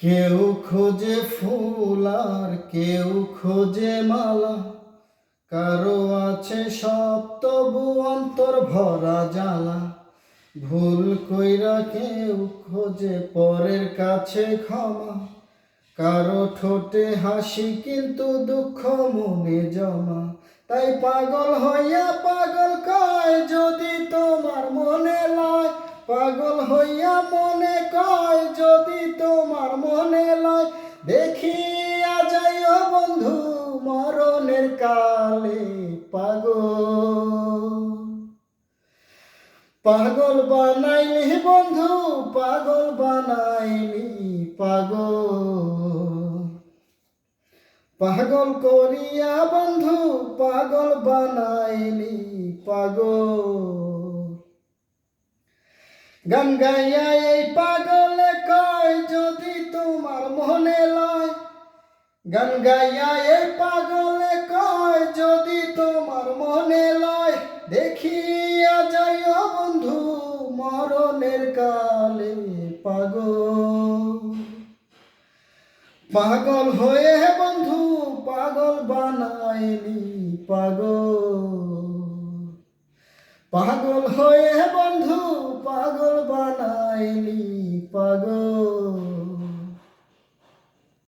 কেউ খোঁজে ফুল আর কেউ খোঁজে মালা। কারও আছে সব তবু অন্তর ভরা জ্বালা। ভুল কইরা কেউ খোঁজে পরের কাছে ক্ষমা। কারও ঠোঁটে হাসি কিন্তু দুঃখ মনে জমা। তাই পাগল হইয়া পাগল কয় যদি তোমার মনে লয়। পাগল হইয়া মনে কয় যদি তোমার দেখিয়া যাইও বন্ধু মরণের কালে পাগল। পাগল বানাইলি বন্ধু, পাগল বানাইলি পাগল। পাগল করিয়া বন্ধু, পাগল বানাইলি পাগল। গান এই পাগলে কয়, যদি গান গাইয়া এই পাগলে কয়, যদি তোমার মনে লয়, দেখিয়া যাইও বন্ধু মরণের কালে পাগল। পাগল হয়ে বন্ধু, পাগল বানাইলি পাগল। পাগল হয়ে বন্ধু, পাগল বানাইলি পাগল।